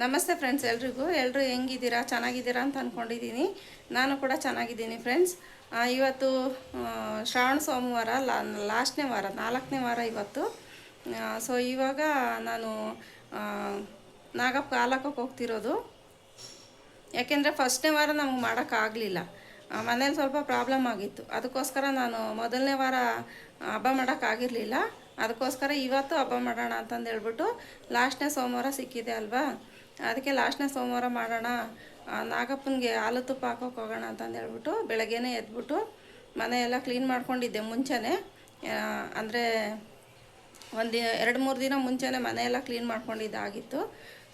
ನಮಸ್ತೆ ಫ್ರೆಂಡ್ಸ್ ಎಲ್ರಿಗೂ. ಎಲ್ಲರೂ ಹೆಂಗಿದ್ದೀರಾ? ಚೆನ್ನಾಗಿದ್ದೀರಾ ಅಂತ ಅಂದ್ಕೊಂಡಿದ್ದೀನಿ ನಾನು ಕೂಡ ಚೆನ್ನಾಗಿದ್ದೀನಿ ಫ್ರೆಂಡ್ಸ್ ಇವತ್ತು ಶ್ರಾವಣ ಸೋಮವಾರ ಲಾಸ್ಟ್ನೇ ವಾರ, ನಾಲ್ಕನೇ ವಾರ ಇವತ್ತು. ಸೊ ಇವಾಗ ನಾನು ನಾಗಪ್ಪ ಕಾಲಕ್ಕೆ ಹೋಗ್ತಿರೋದು. ಯಾಕೆಂದರೆ ಫಸ್ಟ್ನೇ ವಾರ ನಮ್ಗೆ ಮಾಡೋಕ್ಕಾಗಲಿಲ್ಲ ಮನೇಲಿ ಸ್ವಲ್ಪ ಪ್ರಾಬ್ಲಮ್ ಆಗಿತ್ತು. ಅದಕ್ಕೋಸ್ಕರ ನಾನು ಮೊದಲನೇ ವಾರ ಹಬ್ಬ ಮಾಡೋಕ್ಕಾಗಿರಲಿಲ್ಲ ಅದಕ್ಕೋಸ್ಕರ ಇವತ್ತು ಹಬ್ಬ ಮಾಡೋಣ ಅಂತಂದು ಹೇಳ್ಬಿಟ್ಟು ಲಾಸ್ಟ್ನೇ ಸೋಮವಾರ ಸಿಕ್ಕಿದೆ ಅಲ್ವಾ? ಅದಕ್ಕೆ ಲಾಸ್ಟ್ನೇ ಸೋಮವಾರ ಮಾಡೋಣ. ನಾಗಪ್ಪನಿಗೆ ಹಾಲು ತುಪ್ಪ ಹಾಕೋಕೆ ಹೋಗೋಣ ಅಂತಂದು ಹೇಳ್ಬಿಟ್ಟು ಬೆಳಗ್ಗೆನೇ ಎದ್ಬಿಟ್ಟು ಮನೆ ಕ್ಲೀನ್ ಮಾಡ್ಕೊಂಡಿದ್ದೆ ಮುಂಚೆನೇ. ಅಂದರೆ ಒಂದು ಎರಡು ಮೂರು ದಿನ ಮುಂಚೆನೇ ಮನೆಯೆಲ್ಲ ಕ್ಲೀನ್ ಮಾಡ್ಕೊಂಡಿದ್ದಾಗಿತ್ತು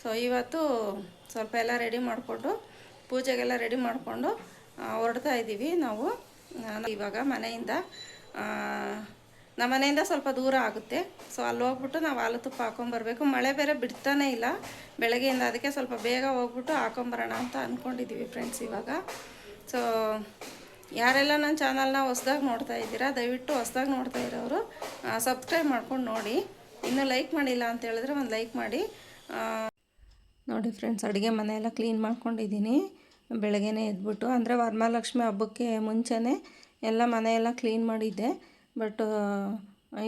ಸೊ ಇವತ್ತು ಸ್ವಲ್ಪ ಎಲ್ಲ ರೆಡಿ ಮಾಡಿಕೊಂಡು, ಪೂಜೆಗೆಲ್ಲ ರೆಡಿ ಮಾಡಿಕೊಂಡು ಹೊರಡ್ತಾ ಇದ್ದೀವಿ ನಾವು. ಇವಾಗ ಮನೆಯಿಂದ ನಮ್ಮ ಮನೆಯಿಂದ ಸ್ವಲ್ಪ ದೂರ ಆಗುತ್ತೆ. ಸೊ ಅಲ್ಲಿ ಹೋಗ್ಬಿಟ್ಟು ನಾವು ಹಾಲು ತುಪ್ಪ ಹಾಕೊಂಬರ್ಬೇಕು ಮಳೆ ಬೇರೆ ಬಿಡ್ತಾನೇ ಇಲ್ಲ. ಬೆಳಗ್ಗೆಯಿಂದ ಅದಕ್ಕೆ ಸ್ವಲ್ಪ ಬೇಗ ಹೋಗ್ಬಿಟ್ಟು ಹಾಕೊಂಬರೋಣ ಅಂತ ಅಂದ್ಕೊಂಡಿದ್ದೀವಿ ಫ್ರೆಂಡ್ಸ್ ಇವಾಗ. ಸೊ ಯಾರೆಲ್ಲ ನನ್ನ ಚಾನಲ್ನ ಹೊಸ್ದಾಗಿ ನೋಡ್ತಾ ಇದ್ದೀರಾ, ದಯವಿಟ್ಟು ಹೊಸ್ದಾಗಿ ನೋಡ್ತಾ ಇರೋರು ಸಬ್ಸ್ಕ್ರೈಬ್ ಮಾಡ್ಕೊಂಡು ನೋಡಿ. ಇನ್ನೂ ಲೈಕ್ ಮಾಡಿಲ್ಲ ಅಂತ ಹೇಳಿದ್ರೆ ಒಂದು ಲೈಕ್ ಮಾಡಿ. ನೋಡಿ ಫ್ರೆಂಡ್ಸ್ ಅಡುಗೆ ಮನೆಯೆಲ್ಲ ಕ್ಲೀನ್ ಮಾಡ್ಕೊಂಡಿದ್ದೀನಿ. ಬೆಳಗ್ಗೆನೇ ಎದ್ಬಿಟ್ಟು, ಅಂದರೆ ವರಮಹಾಲಕ್ಷ್ಮಿ ಹಬ್ಬಕ್ಕೆ ಮುಂಚೆನೇ ಎಲ್ಲ ಮನೆಯೆಲ್ಲ ಕ್ಲೀನ್ ಮಾಡಿದ್ದೆ. ಬಟ್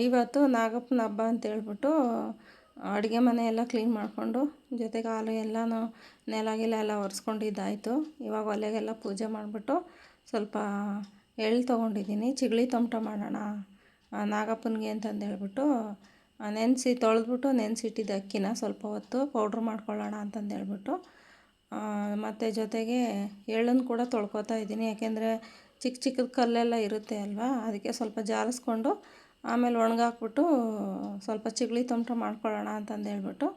ಇವತ್ತು ನಾಗಪ್ಪನ ಹಬ್ಬ ಅಂತ ಹೇಳ್ಬಿಟ್ಟು ಅಡುಗೆ ಮನೆ ಎಲ್ಲ ಕ್ಲೀನ್ ಮಾಡಿಕೊಂಡು, ಜೊತೆಗೆ ಹಾಲು ಎಲ್ಲನೂ ನೆಲ ಗಿಲ ಎಲ್ಲ ಒರೆಸ್ಕೊಂಡಿದ್ದಾಯಿತು. ಇವಾಗ ಒಲೆಗೆಲ್ಲ ಪೂಜೆ ಮಾಡಿಬಿಟ್ಟು ಸ್ವಲ್ಪ ಎಳ್ಳು ತೊಗೊಂಡಿದ್ದೀನಿ. ಚಿಗಳಿ ತೊಮಟ ಮಾಡೋಣ ನಾಗಪ್ಪನಿಗೆ ಅಂತಂದು ಹೇಳ್ಬಿಟ್ಟು ನೆನೆಸಿ ತೊಳೆದ್ಬಿಟ್ಟು ನೆನೆಸಿಟ್ಟಿದ್ದ ಅಕ್ಕಿನ ಸ್ವಲ್ಪ ಹೊತ್ತು ಪೌಡ್ರ್ ಮಾಡ್ಕೊಳ್ಳೋಣ ಅಂತಂದು ಹೇಳ್ಬಿಟ್ಟು ಮತ್ತು ಜೊತೆಗೆ ಎಳ್ಳನ್ನು ಕೂಡ ತೊಳ್ಕೊತಾ ಇದ್ದೀನಿ. ಯಾಕೆಂದರೆ ಚಿಕ್ಕ ಚಿಕ್ಕದ ಕಲ್ಲೆಲ್ಲ ಇರುತ್ತೆ ಅಲ್ವಾ? ಅದಕ್ಕೆ ಸ್ವಲ್ಪ ಜಾಲಿಸ್ಕೊಂಡು ಆಮೇಲೆ ಒಣಗಾಕ್ಬಿಟ್ಟು ಸ್ವಲ್ಪ ಚಿಗಳಿ ತೊಮಟ ಮಾಡ್ಕೊಳ್ಳೋಣ ಅಂತಂದು ಹೇಳ್ಬಿಟ್ಟು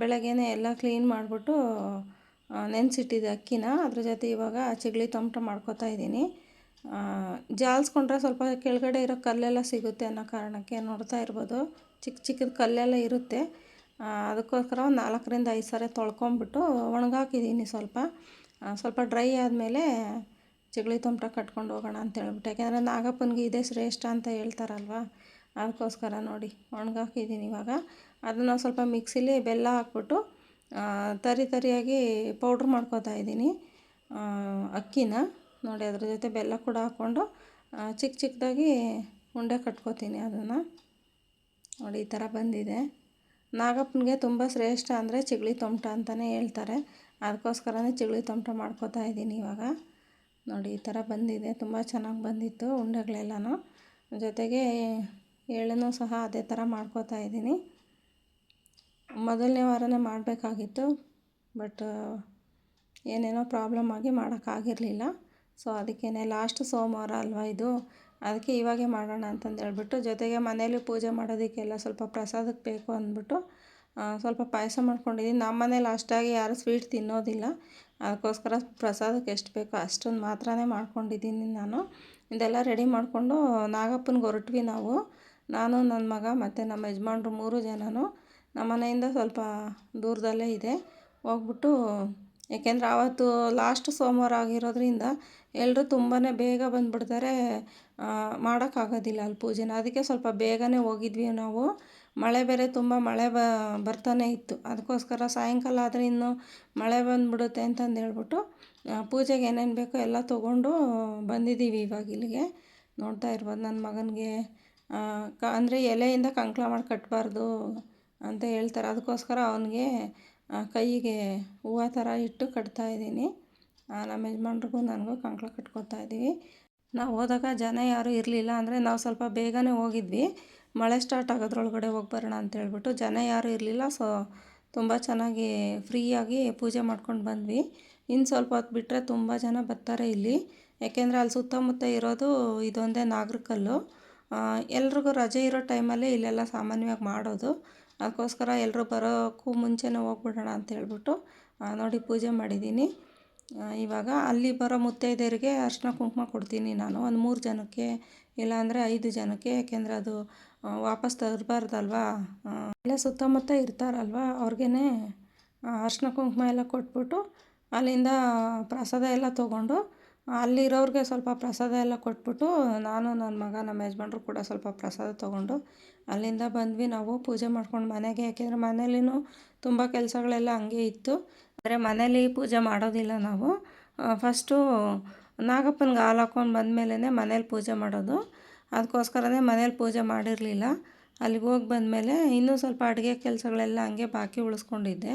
ಬೆಳಗ್ಗೆನೇ ಎಲ್ಲ ಕ್ಲೀನ್ ಮಾಡಿಬಿಟ್ಟು ನೆನೆಸಿಟ್ಟಿದ್ದೆ ಅಕ್ಕಿನ. ಅದ್ರ ಜೊತೆ ಇವಾಗ ಚಿಗಳಿ ತೊಮಟ ಮಾಡ್ಕೋತಾ ಇದ್ದೀನಿ. ಜಾಲಿಸ್ಕೊಂಡ್ರೆ ಸ್ವಲ್ಪ ಕೆಳಗಡೆ ಇರೋ ಕಲ್ಲೆಲ್ಲ ಸಿಗುತ್ತೆ ಅನ್ನೋ ಕಾರಣಕ್ಕೆ ನೋಡ್ತಾ ಇರ್ಬೋದು. ಚಿಕ್ಕ ಚಿಕ್ಕದ ಕಲ್ಲೆಲ್ಲ ಇರುತ್ತೆ. ಅದಕ್ಕೋಸ್ಕರ ಒಂದು ನಾಲ್ಕರಿಂದ ಐದು ಸಾರಿ ತೊಳ್ಕೊಂಬಿಟ್ಟು ಒಣಗಾಕಿದ್ದೀನಿ ಸ್ವಲ್ಪ. ಸ್ವಲ್ಪ ಡ್ರೈ ಆದಮೇಲೆ ಚಿಗಳಿ ತೊಮಟ ಕಟ್ಕೊಂಡು ಹೋಗೋಣ ಅಂತ ಹೇಳ್ಬಿಟ್ಟು. ಯಾಕೆಂದರೆ ನಾಗಪ್ಪನಿಗೆ ಇದೇ ಶ್ರೇಷ್ಠ ಅಂತ ಹೇಳ್ತಾರಲ್ವ? ಅದಕ್ಕೋಸ್ಕರ ನೋಡಿ, ಒಣಗಾಕಿದ್ದೀನಿ ಇವಾಗ. ಅದನ್ನು ಸ್ವಲ್ಪ ಮಿಕ್ಸಿಲಿ ಬೆಲ್ಲ ಹಾಕ್ಬಿಟ್ಟು ತರಿ ತರಿಯಾಗಿ ಪೌಡ್ರ್ ಮಾಡ್ಕೋತಾ ಇದ್ದೀನಿ. ಅಕ್ಕಿನ. ನೋಡಿ, ಅದ್ರ ಜೊತೆ ಬೆಲ್ಲ ಕೂಡ ಹಾಕ್ಕೊಂಡು ಚಿಕ್ಕ ಚಿಕ್ಕದಾಗಿ ಉಂಡೆ ಕಟ್ಕೋತೀನಿ ಅದನ್ನು. ನೋಡಿ, ಈ ಥರ ಬಂದಿದೆ. ನಾಗಪ್ಪನಿಗೆ ತುಂಬ ಶ್ರೇಷ್ಠ ಅಂದರೆ ಚಿಗಳಿ ತೊಮಟ ಅಂತಲೇ ಹೇಳ್ತಾರೆ. ಅದಕ್ಕೋಸ್ಕರನೇ ಚಿಗಳಿ ತೊಮಟ ಮಾಡ್ಕೋತಾ ಇದ್ದೀನಿ ಇವಾಗ. ನೋಡಿ, ಈ ಥರ ಬಂದಿದೆ. ತುಂಬ ಚೆನ್ನಾಗಿ ಬಂದಿತ್ತು ಉಂಡೆಗಳೆಲ್ಲನೂ. ಜೊತೆಗೆ ಎಳ್ಳನ್ನು ಸಹ ಅದೇ ಥರ ಮಾಡ್ಕೋತಾ ಇದ್ದೀನಿ. ಮೊದಲನೇ ವಾರನೇ ಮಾಡಬೇಕಾಗಿತ್ತು, ಬಟ್ ಏನೇನೋ ಪ್ರಾಬ್ಲಮ್ ಆಗಿ ಮಾಡೋಕ್ಕಾಗಿರಲಿಲ್ಲ. ಸೊ ಅದಕ್ಕೇ ಲಾಸ್ಟ್ ಸೋಮವಾರ ಅಲ್ವಾ ಇದು? ಅದಕ್ಕೆ ಇವಾಗೆ ಮಾಡೋಣ ಅಂತಂದೇಳ್ಬಿಟ್ಟು ಜೊತೆಗೆ ಮನೇಲಿ ಪೂಜೆ ಮಾಡೋದಕ್ಕೆಲ್ಲ ಸ್ವಲ್ಪ ಪ್ರಸಾದಕ್ಕೆ ಬೇಕು ಅಂದ್ಬಿಟ್ಟು ಸ್ವಲ್ಪ ಪಾಯಸ ಮಾಡ್ಕೊಂಡಿದ್ದೀನಿ. ನಮ್ಮ ಮನೇಲಿ ಅಷ್ಟಾಗಿ ಯಾರು ಸ್ವೀಟ್ ತಿನ್ನೋದಿಲ್ಲ. ಅದಕ್ಕೋಸ್ಕರ ಪ್ರಸಾದಕ್ಕೆ ಎಷ್ಟು ಬೇಕೋ ಅಷ್ಟೊಂದು ಮಾತ್ರನೇ ಮಾಡ್ಕೊಂಡಿದ್ದೀನಿ ನಾನು. ಇದೆಲ್ಲ ರೆಡಿ ಮಾಡಿಕೊಂಡು ನಾಗಪ್ಪನಿಗೆ ಹೊರಟ್ವಿ ನಾವು. ನಾನು ನನ್ನ ಮಗ ಮತ್ತು ನಮ್ಮ ಯಜಮಾನ್ರು ಮೂರು ಜನನು. ನಮ್ಮ ಮನೆಯಿಂದ ಸ್ವಲ್ಪ ದೂರದಲ್ಲೇ ಇದೆ. ಹೋಗ್ಬಿಟ್ಟು, ಏಕೆಂದರೆ ಆವತ್ತು ಲಾಸ್ಟ್ ಸೋಮವಾರ ಆಗಿರೋದ್ರಿಂದ ಎಲ್ಲರೂ ತುಂಬಾ ಬೇಗ ಬಂದುಬಿಡ್ತಾರೆ. ಮಾಡೋಕ್ಕಾಗೋದಿಲ್ಲ ಅಲ್ಲಿ ಪೂಜೆನ. ಅದಕ್ಕೆ ಸ್ವಲ್ಪ ಬೇಗನೆ ಹೋಗಿದ್ವಿ ನಾವು. ಮಳೆ ಬೇರೆ ತುಂಬ ಮಳೆ ಬ, ಬರ್ತಾನೆ ಇತ್ತು. ಅದಕ್ಕೋಸ್ಕರ ಸಾಯಂಕಾಲ ಆದರೆ ಇನ್ನು ಮಳೆ ಬಂದುಬಿಡುತ್ತೆ ಅಂತಂದು ಹೇಳ್ಬಿಟ್ಟು ಪೂಜೆಗೆ ಏನೇನು ಬೇಕೋ ಎಲ್ಲ ತೊಗೊಂಡು ಬಂದಿದ್ದೀವಿ ಇವಾಗ ಇಲ್ಲಿಗೆ. ನೋಡ್ತಾ ಇರ್ಬೋದು ನನ್ನ ಮಗನಿಗೆ ಕ, ಅಂದರೆ ಎಲೆಯಿಂದ ಕಂಕಳ ಮಾಡಿ ಕಟ್ಟಬಾರ್ದು ಅಂತ ಹೇಳ್ತಾರೆ. ಅದಕ್ಕೋಸ್ಕರ ಅವನಿಗೆ ಕೈಗೆ ಹೂವು ಥರ ಇಟ್ಟು ಕಟ್ತಾ ಇದ್ದೀನಿ. ನಮ್ಮ ಯಜಮಾನ್ರಿಗೂ ನನಗೂ ಕಂಕಳ ಕಟ್ಕೊತಾ ಇದ್ದೀವಿ. ನಾವು ಹೋದಾಗ ಜನ ಯಾರೂ ಇರಲಿಲ್ಲ ಅಂದರೆ ನಾವು ಸ್ವಲ್ಪ ಬೇಗನೆ ಹೋಗಿದ್ವಿ. ಮಳೆ ಸ್ಟಾರ್ಟ್ ಆಗೋದ್ರೊಳಗಡೆ ಹೋಗಿ ಬರೋಣ ಅಂತ ಹೇಳ್ಬಿಟ್ಟು ಜನ ಯಾರೂ ಇರಲಿಲ್ಲ ಸೊ ತುಂಬ ಚೆನ್ನಾಗಿ ಫ್ರೀಯಾಗಿ ಪೂಜೆ ಮಾಡ್ಕೊಂಡು ಬಂದ್ವಿ. ಇನ್ನು ಸ್ವಲ್ಪ ಹೊತ್ತು ಬಿಟ್ಟರೆ ತುಂಬ ಜನ ಬರ್ತಾರೆ ಇಲ್ಲಿ. ಯಾಕೆಂದರೆ ಅಲ್ಲಿ ಸುತ್ತಮುತ್ತ ಇರೋದು ಇದೊಂದೇ ನಾಗರಕಲ್ಲು. ಎಲ್ರಿಗೂ ರಜೆ ಇರೋ ಟೈಮಲ್ಲೇ ಇಲ್ಲೆಲ್ಲ ಸಾಮಾನ್ಯವಾಗಿ ಮಾಡೋದು. ಅದಕ್ಕೋಸ್ಕರ ಎಲ್ಲರೂ ಬರೋಕ್ಕೂ ಮುಂಚೆನೇ ಹೋಗ್ಬಿಡೋಣ ಅಂತ ಹೇಳ್ಬಿಟ್ಟು ನೋಡಿ ಪೂಜೆ ಮಾಡಿದ್ದೀನಿ. ಇವಾಗ ಅಲ್ಲಿ ಬರೋ ಮುತ್ತೈದೆಯರಿಗೆ ಅರ್ಶಿನ ಕುಂಕುಮ ಕೊಡ್ತೀನಿ ನಾನು. ಒಂದು ಮೂರು ಜನಕ್ಕೆ, ಇಲ್ಲಾಂದರೆ ಐದು ಜನಕ್ಕೆ, ಯಾಕೆಂದರೆ ಅದು ವಾಪಸ್ ತರಬಾರ್ದಲ್ವಾ? ಅಲ್ಲೇ ಸುತ್ತಮುತ್ತ ಇರ್ತಾರಲ್ವ? ಅವ್ರಿಗೇ ಅರ್ಶಿನ ಕುಂಕುಮ ಎಲ್ಲ ಕೊಟ್ಬಿಟ್ಟು ಅಲ್ಲಿಂದ ಪ್ರಸಾದ ಎಲ್ಲ ತೊಗೊಂಡು, ಅಲ್ಲಿರೋರಿಗೆ ಸ್ವಲ್ಪ ಪ್ರಸಾದ ಎಲ್ಲ ಕೊಟ್ಬಿಟ್ಟು ನಾನು ನನ್ನ ಮಗ ನಮ್ಮ ಯಜಮಾನ್ರು ಕೂಡ ಸ್ವಲ್ಪ ಪ್ರಸಾದ ತೊಗೊಂಡು ಅಲ್ಲಿಂದ ಬಂದ್ವಿ ನಾವು. ಪೂಜೆ ಮಾಡ್ಕೊಂಡು ಮನೆಗೆ, ಯಾಕೆಂದರೆ ಮನೇಲಿನೂ ತುಂಬ ಕೆಲಸಗಳೆಲ್ಲ ಹಂಗೆ ಇತ್ತು. ಆದರೆ ಮನೇಲಿ ಪೂಜೆ ಮಾಡೋದಿಲ್ಲ ನಾವು. ಫಸ್ಟು ನಾಗಪ್ಪನಿಗೆ ಹಾಲು ಹಾಕ್ಕೊಂಡು ಬಂದಮೇಲೆ ಮನೇಲಿ ಪೂಜೆ ಮಾಡೋದು. ಅದಕ್ಕೋಸ್ಕರನೇ ಮನೇಲಿ ಪೂಜೆ ಮಾಡಿರಲಿಲ್ಲ. ಅಲ್ಲಿಗೆ ಹೋಗಿ ಬಂದಮೇಲೆ ಇನ್ನೂ ಸ್ವಲ್ಪ ಅಡುಗೆ ಕೆಲಸಗಳೆಲ್ಲ ಹಂಗೆ ಬಾಕಿ ಉಳಿಸ್ಕೊಂಡಿದ್ದೆ.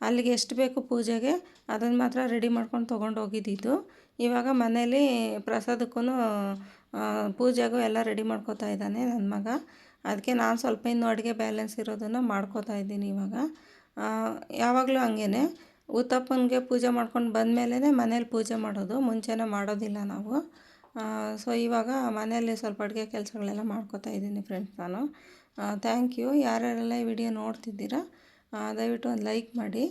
ಅಲ್ಲಿಗೆ ಎಷ್ಟು ಬೇಕು ಪೂಜೆಗೆ ಅದನ್ನು ಮಾತ್ರ ರೆಡಿ ಮಾಡ್ಕೊಂಡು ತೊಗೊಂಡು ಹೋಗಿದ್ದಿದ್ದು. ಇವಾಗ ಮನೇಲಿ ಪ್ರಸಾದಕ್ಕೂ ಪೂಜೆಗೂ ಎಲ್ಲ ರೆಡಿ ಮಾಡ್ಕೋತಾ ಇದ್ದಾನೆ ನನ್ನ ಮಗ. ಅದಕ್ಕೆ ನಾನು ಸ್ವಲ್ಪ ಇನ್ನೂ ಅಡುಗೆ ಬ್ಯಾಲೆನ್ಸ್ ಇರೋದನ್ನು ಮಾಡ್ಕೋತಾ ಇದ್ದೀನಿ ಇವಾಗ. ಯಾವಾಗಲೂ ಹಂಗೇ ಉತ್ತಪ್ಪನಿಗೆ ಪೂಜೆ ಮಾಡ್ಕೊಂಡು ಬಂದಮೇಲೇ ಮನೇಲಿ ಪೂಜೆ ಮಾಡೋದು, ಮುಂಚೆನೇ ಮಾಡೋದಿಲ್ಲ ನಾವು. ಸೊ ಇವಾಗ ಮನೆಯಲ್ಲಿ ಸ್ವಲ್ಪ ಅಡುಗೆ ಕೆಲಸಗಳೆಲ್ಲ ಮಾಡ್ಕೋತಾ ಇದ್ದೀನಿ ಫ್ರೆಂಡ್ಸ್ ನಾನು. ಥ್ಯಾಂಕ್ ಯು ಯಾರ್ಯಾರೆಲ್ಲ ಈ ವಿಡಿಯೋ ನೋಡ್ತಿದ್ದೀರಾ ದಯವಿಟ್ಟು ಒಂದು ಲೈಕ್ ಮಾಡಿ.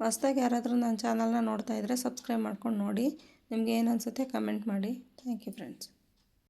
ಹೊಸ್ದಾಗಿ ಯಾರಾದರೂ ನನ್ನ ಚಾನಲ್ನ ನೋಡ್ತಾ ಇದ್ದರೆ ಸಬ್ಸ್ಕ್ರೈಬ್ ಮಾಡ್ಕೊಂಡು ನೋಡಿ. ನಿಮ್ಗೆ ಏನು ಅನಿಸುತ್ತೆ ಕಮೆಂಟ್ ಮಾಡಿ. Thank you friends